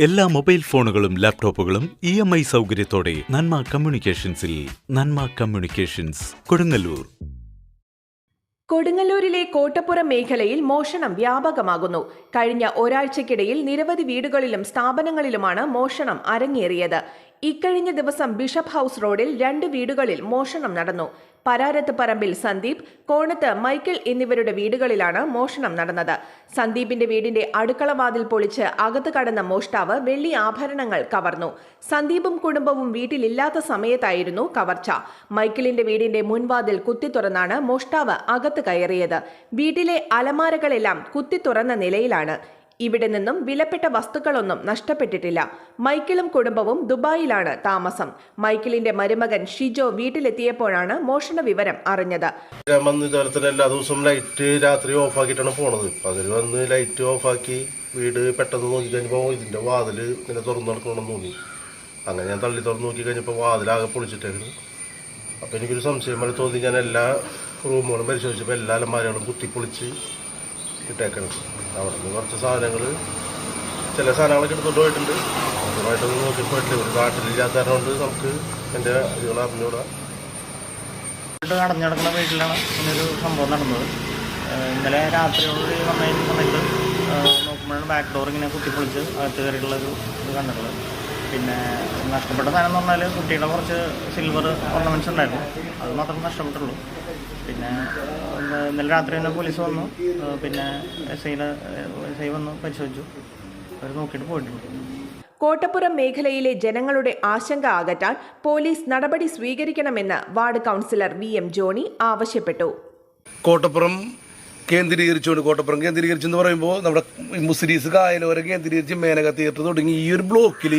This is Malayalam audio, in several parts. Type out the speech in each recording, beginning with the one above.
എല്ലാ മൊബൈൽ ഫോണുകളും ലാപ്ടോപ്പുകളും ഇ എം ഐ സൗകര്യത്തോടെ നന്മ കമ്മ്യൂണിക്കേഷൻസിൽ നന്മ കമ്മ്യൂണിക്കേഷൻസ് കൊടുങ്ങല്ലൂർ. കൊടുങ്ങല്ലൂരിലെ കോട്ടപ്പുറം മേഖലയിൽ മോഷണം വ്യാപകമാകുന്നു. കഴിഞ്ഞ ഒരാഴ്ചക്കിടയിൽ നിരവധി വീടുകളിലും സ്ഥാപനങ്ങളിലുമാണ് മോഷണം അരങ്ങേറിയത്. ഇക്കഴിഞ്ഞ ദിവസം ബിഷപ്പ് ഹൗസ് റോഡിൽ രണ്ട് വീടുകളിൽ മോഷണം നടന്നു. പരാരത്ത് പറമ്പിൽ സന്ദീപ് കോണത്ത് മൈക്കിൾ എന്നിവരുടെ വീടുകളിലാണ് മോഷണം നടന്നത്. സന്ദീപിന്റെ വീടിന്റെ അടുക്കളവാതിൽ പൊളിച്ച് അകത്ത് കടന്ന മോഷ്ടാവ് വെള്ളി ആഭരണങ്ങൾ കവർന്നു. സന്ദീപും കുടുംബവും വീട്ടിലില്ലാത്ത സമയത്തായിരുന്നു കവർച്ച. മൈക്കിളിന്റെ വീടിന്റെ മുൻവാതിൽ കുത്തി തുറന്നാണ് മോഷ്ടാവ് അകത്ത് കയറിയത്. വീട്ടിലെ അലമാരകളെല്ലാം കുത്തി തുറന്ന നിലയിലാണ്. ഇവിടെ നിന്നും വിലപ്പെട്ട വസ്തുക്കളൊന്നും നഷ്ടപ്പെട്ടിട്ടില്ല. മൈക്കിളും കുടുംബവും ദുബായിലാണ് താമസം. മൈക്കിളിന്റെ മരുമകൻ ഷിജോ വീട്ടിലെത്തിയപ്പോഴാണ് മോഷണ വിവരം അറിഞ്ഞത്. എല്ലാ ദിവസവും ലൈറ്റ് രാത്രി ഓഫ് ആക്കിയിട്ടാണ് പോണത്. അതിൽ വന്ന് ലൈറ്റ് ഓഫ് ആക്കി വീട് പെട്ടെന്ന് നോക്കി കഴിഞ്ഞപ്പോൾ ഇതിന്റെ വാതിൽ ഇങ്ങനെ തുറന്നു നടക്കണമെന്ന് തോന്നി. അങ്ങനെ ഞാൻ തള്ളി തുറന്നു നോക്കി കഴിഞ്ഞപ്പോൾ വാതിലാകെ പൊളിച്ചിട്ടായിരുന്നു. അപ്പോൾ എനിക്കൊരു സംശയം പോലെ തോന്നി. ഞാൻ എല്ലാ റൂമുകളും പരിശോധിച്ചപ്പോൾ എല്ലാ അലമാരകളും കുത്തിപ്പൊളിച്ച് ഇട്ടേക്കണം. അവിടെ നിന്ന് കുറച്ച് സാധനങ്ങൾ ചില സാധനങ്ങളൊക്കെ എടുത്തുകൊണ്ട് പോയിട്ടുണ്ട്. അതുമായിട്ടൊന്നും നോക്കി പോയിട്ടില്ല. ഒരു നാട്ടിലില്ലാത്ത കാരണം കൊണ്ട് നമുക്ക് എന്റെ ഇതുകൾ അറിഞ്ഞുകൂടാ. വീട് അടഞ്ഞു കിടക്കുന്ന വീട്ടിലാണ് ഇങ്ങനൊരു സംഭവം നടന്നത്. ഇന്നലെ രാത്രിയോട് വന്നതിന് സമയത്ത് നോക്കുമ്പോഴാണ് ബാക്ക് ഡോർ ഇങ്ങനെ കുത്തിപ്പൊളിച്ച് അകത്ത് കയറിയിട്ടുള്ളൊരു ഇത് കണ്ടിട്ടുള്ളത് പിന്നെ നഷ്ടപ്പെട്ട സാധനം എന്ന് പറഞ്ഞാൽ കുട്ടിയുടെ കുറച്ച് സിൽവർ ഓർണമെന്റ്സ് ഉണ്ടായിരുന്നു. അത് മാത്രമേ നഷ്ടപ്പെട്ടുള്ളൂ. പിന്നെ ഇന്നലെ രാത്രി തന്നെ പോലീസ് വന്നു. പിന്നെ എസ് ഐയുടെ എസ് ഐ വന്നു പരിശോധിച്ചു. അവർ നോക്കിയിട്ട് പോയിട്ടുണ്ട്. കോട്ടപ്പുറം മേഖലയിലെ ജനങ്ങളുടെ ആശങ്ക അകറ്റാൻ പോലീസ് നടപടി സ്വീകരിക്കണമെന്ന് ward councillor V M Johny ആവശ്യപ്പെട്ടു. കോട്ടപ്പുറം കേന്ദ്രീകരിച്ചുകൊണ്ട് കോട്ടപ്പുറം കേന്ദ്രീകരിച്ചെന്ന് പറയുമ്പോൾ നമ്മുടെ മുസ്ലിസ് കായലോരം കേന്ദ്രീകരിച്ച് മേനക തിയേറ്റർ തുടങ്ങി ഈ ഒരു ബ്ലോക്കിൽ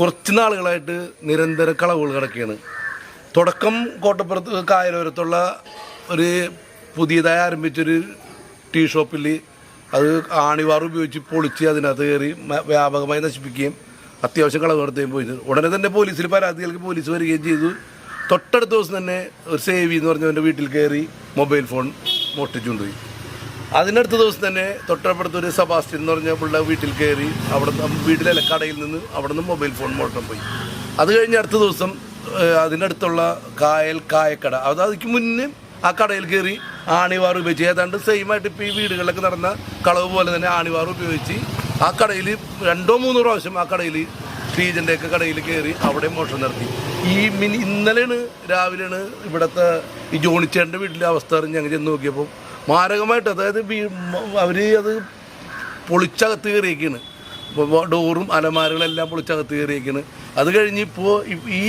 കുറച്ച് നാളുകളായിട്ട് നിരന്തര കളവുകൾ കിടക്കുകയാണ് തുടക്കം കോട്ടപ്പുറത്ത് കായലോരത്തുള്ള ഒരു പുതിയതായി ആരംഭിച്ചൊരു ടീ ഷോപ്പിൽ അത് ആണിവാർ ഉപയോഗിച്ച് പൊളിച്ച് അതിനകത്ത് കയറി വ്യാപകമായി നശിപ്പിക്കുകയും അത്യാവശ്യം കളവ് നടത്തുകയും പോയത് ഉടനെ തന്നെ പോലീസിൽ പരാതികൾക്ക് പോലീസ് വരികയും ചെയ്തു. തൊട്ടടുത്ത ദിവസം തന്നെ ഒരു സേവി എന്ന് പറഞ്ഞവന്റെ വീട്ടിൽ കയറി മൊബൈൽ ഫോൺ മോഷ്ടിച്ചുകൊണ്ടുപോയി. അതിനടുത്ത ദിവസം തന്നെ തൊട്ടപ്പുറത്ത് ഒരു സബാസ്റ്റ്യൻ എന്ന് പറഞ്ഞ പിള്ള വീട്ടിൽ കയറി അവിടെ വീട്ടിലെ കടയിൽ നിന്ന് അവിടെ നിന്ന് മൊബൈൽ ഫോൺ മോഷണം പോയി. അത് കഴിഞ്ഞ് അടുത്ത ദിവസം അതിനടുത്തുള്ള കായൽ കായക്കട അത് അതിക്ക് മുന്നേ ആ കടയിൽ കയറി ആണിവാർ ഉപയോഗിച്ച്. ഏതാണ്ട് സെയിം ആയിട്ട് ഇപ്പോൾ ഈ വീടുകളിലൊക്കെ നടന്ന കളവ് പോലെ തന്നെ ആണിവാർ ഉപയോഗിച്ച് ആ കടയിൽ രണ്ടോ മൂന്നോ പ്രാവശ്യം ആ കടയിൽ പീജന്റെയൊക്കെ കടയിൽ കയറി അവിടെ മോഷണം നടത്തി. ഈ മിനി ഇന്നലെയാണ് രാവിലെയാണ് ഇവിടുത്തെ ഈ ജോണിച്ചേട്ടന്റെ വീട്ടിലെ അവസ്ഥ അറിഞ്ഞ് ഞങ്ങൾ ചെന്ന് നോക്കിയപ്പോൾ മാരകമായിട്ട് അതായത് അവർ അത് പൊളിച്ചകത്ത് കയറിയേക്കാണ്. ഇപ്പോൾ ഡോറും അലമാരകളെല്ലാം പൊളിച്ചകത്ത് കയറിയേക്കാണ്. അത് കഴിഞ്ഞ് ഇപ്പോൾ ഈ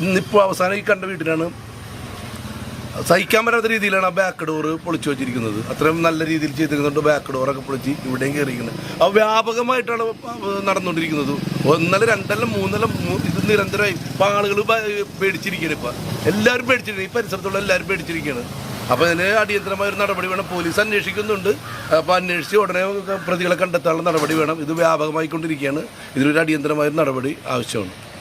ഇന്നിപ്പോൾ അവസാനം ഈ കണ്ട വീട്ടിലാണ് സഹിക്കാൻ പറ്റാത്ത രീതിയിലാണ് ആ ബാക്ക് ഡോറ് പൊളിച്ചു വെച്ചിരിക്കുന്നത്. അത്രയും നല്ല രീതിയിൽ ചെയ്തിരുന്നുണ്ട് ബാക്ക് ഡോറൊക്കെ പൊളിച്ച് ഇവിടെയും കയറിയിരിക്കുന്നത് അത് വ്യാപകമായിട്ടാണ് നടന്നുകൊണ്ടിരിക്കുന്നത്. ഒന്നല്ല രണ്ടല്ല മൂന്നല്ല ഇത് നിരന്തരമായി. ഇപ്പം ആളുകൾ പേടിച്ചിരിക്കുകയാണ് ഇപ്പം. എല്ലാവരും പേടിച്ചിരിക്കുകയാണ്. ഈ പരിസരത്തുള്ള എല്ലാവരും പേടിച്ചിരിക്കുകയാണ്. അപ്പോൾ അതിന് അടിയന്തരമായ ഒരു നടപടി വേണം. പോലീസ് അന്വേഷിക്കുന്നുണ്ട്. അപ്പോൾ അന്വേഷിച്ച് ഉടനെ പ്രതികളെ കണ്ടെത്താനുള്ള നടപടി വേണം. ഇത് വ്യാപകമായിക്കൊണ്ടിരിക്കുകയാണ്. ഇതിനൊരു അടിയന്തരമായ നടപടി ആവശ്യമാണ്.